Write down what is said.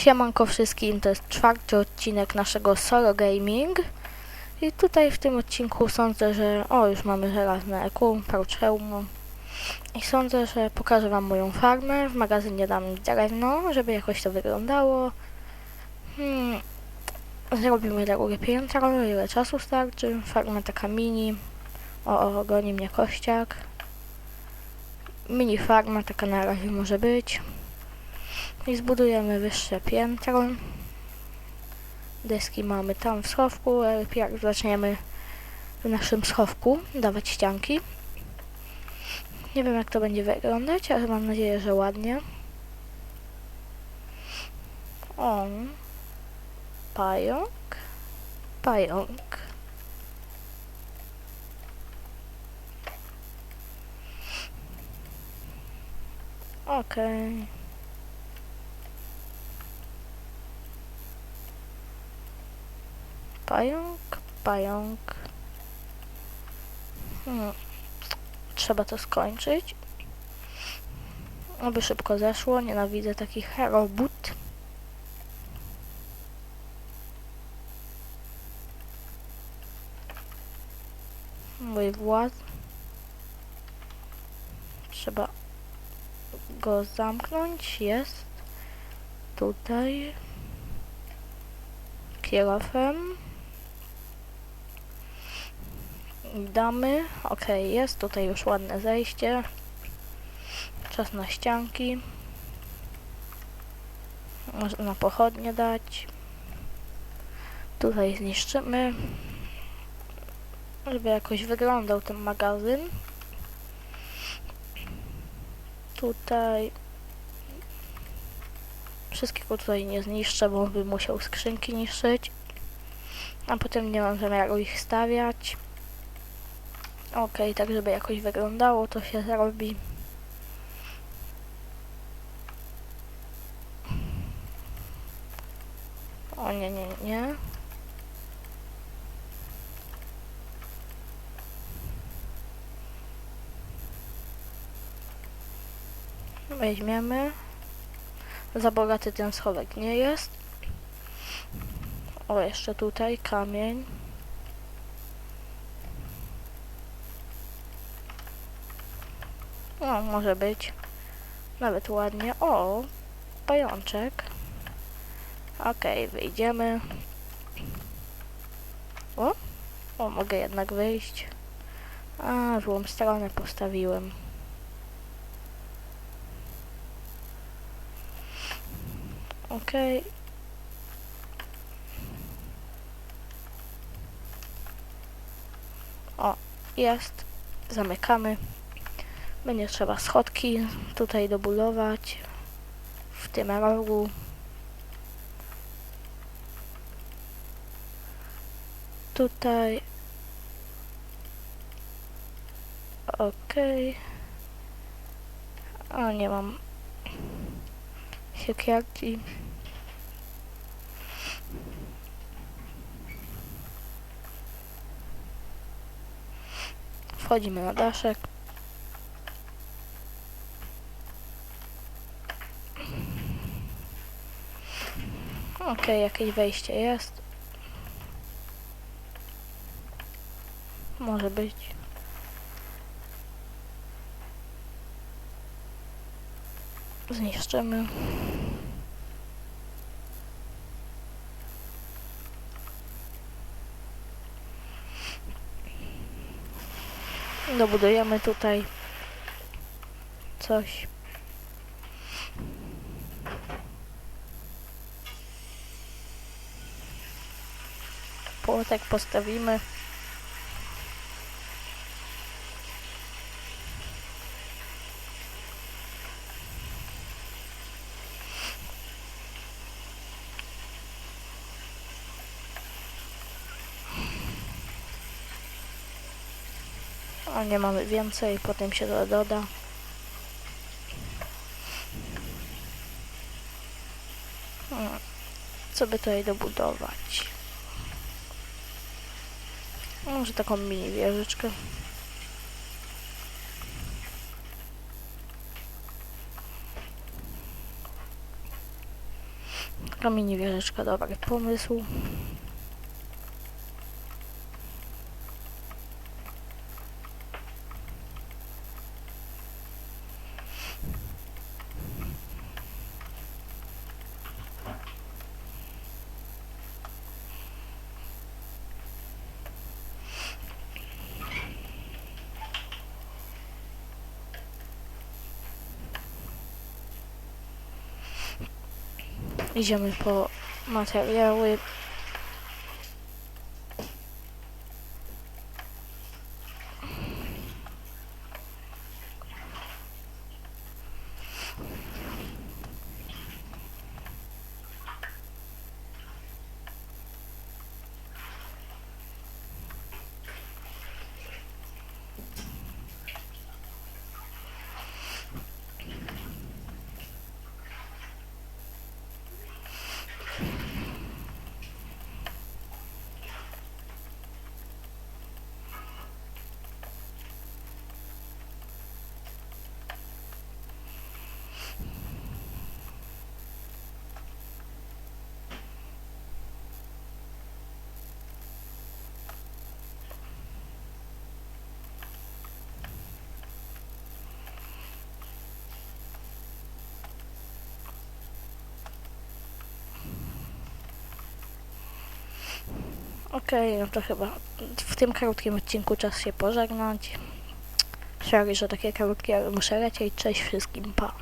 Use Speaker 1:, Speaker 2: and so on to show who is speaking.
Speaker 1: Siemanko wszystkim, to jest czwarty odcinek naszego solo gaming. I tutaj w tym odcinku sądzę, że o już mamy żelazne EQ, Parcheum i sądzę, że pokażę wam moją farmę, w magazynie dam drewno, żeby jakoś to wyglądało. Hmm. Zrobimy drogę piętro, ile czasu starczy, farma taka mini, o, o goni mnie kościak. Mini farma taka na razie może być i zbudujemy wyższe piętro. Deski mamy tam w schowku, jak zaczniemy w naszym schowku dawać ścianki. Nie wiem jak to będzie wyglądać, ale mam nadzieję, że ładnie. O, pająk, pająk. Okej. Pająk, pająk. Hmm. Trzeba to skończyć. Aby szybko zeszło. Nienawidzę takich robót. Mój wład. Trzeba go zamknąć. Jest. Tutaj. Kierowem. Damy. Ok, jest tutaj już ładne zejście. Czas na ścianki. Można pochodnie dać. Tutaj zniszczymy. Żeby jakoś wyglądał ten magazyn. Tutaj wszystkiego tutaj nie zniszczę, bo bym musiał skrzynki niszczyć. A potem nie mam zamiaru ich stawiać. Ok, tak żeby jakoś wyglądało, to się zrobi. O nie, nie, nie. Weźmiemy. Za bogaty ten schowek nie jest. O, jeszcze tutaj kamień. O, może być. Nawet ładnie. O, pajączek. Okej, wyjdziemy. O, o, mogę jednak wyjść. A, złą stronę postawiłem. Okej. O, jest. Zamykamy. Będzie trzeba schodki tutaj dobudować. W tym rogu. Tutaj. Okej. O, nie mam siekierki. Wchodzimy na daszek. Okej, jakieś wejście jest. Może być. Zniszczymy. Dobudujemy tutaj coś. Płotek postawimy. A nie mamy więcej, potem się to doda. Hmm, Co by tutaj dobudować? Może taką mini wieżyczkę. Taka mini wieżyczka, dobry pomysł. Idziemy po materiały. Okej, no to chyba w tym krótkim odcinku czas się pożegnać. Sorry, że takie krótkie, ale muszę lecieć. Cześć wszystkim, pa.